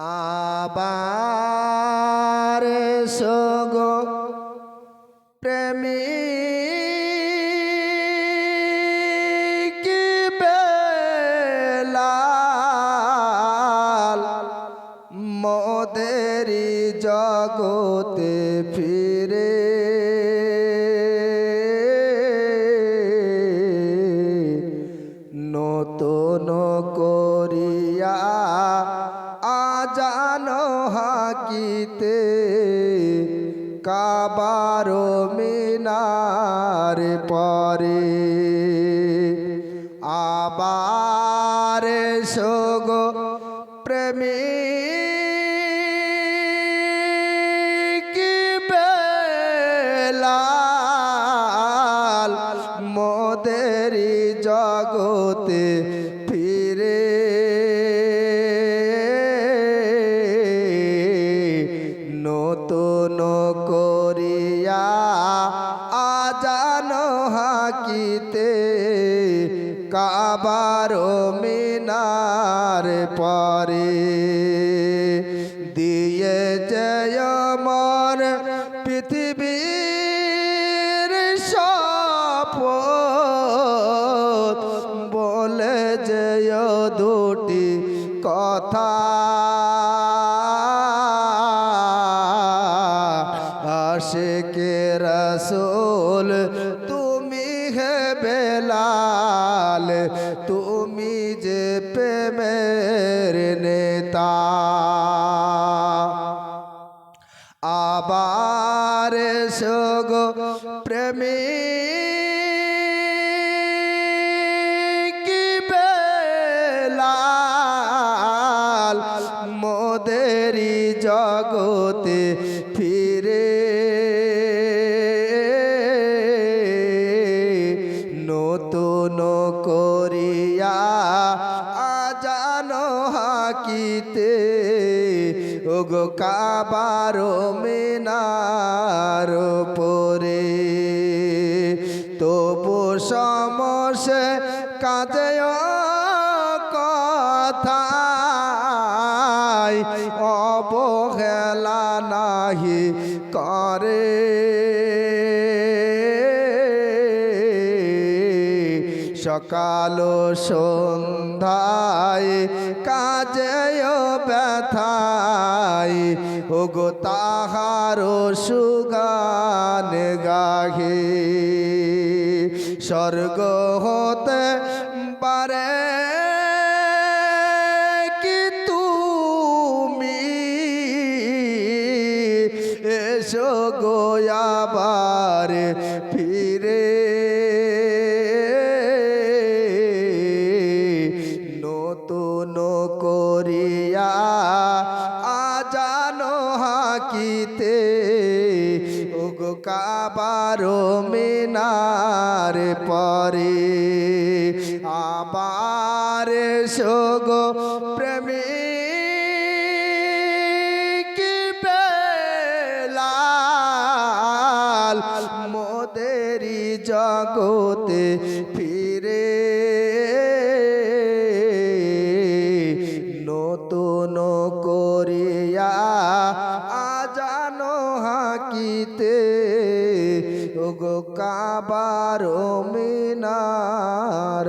আবার সগো প্রেমী কি বেলাল? মোদেরি জগতে ফিরে নতুন করিয়া আজানো হাকিতে কাবার মিনার পরে। আবার সগো প্রেমী জগতে আজান হাকিতে কাবার মিনার পরে দিয়ে জয় মর পৃথিবীর শপথ। বলে জয় দুটি কথা। নেতা আবার সোগ প্রেমী মোদেরি জগতে ফিরে হাকিতে ওগো কাবার মিনার পরে তবু সমসে কাজে কথায় অবহেলা নাহি করে। সকাল সন্ধ্যায় কাজে ব্যথায়, ওগো তাহার সুগান গাহে। স্বর্গ হতে পারে কি তুমি? এসো গোয়াবার আজানো হাকিতে ওগো কাবার মিনার পরে আবার সগো প্রেমী জগতে ফিরে করিয়া আজানো হাকিতে ওগো কাবার মিনার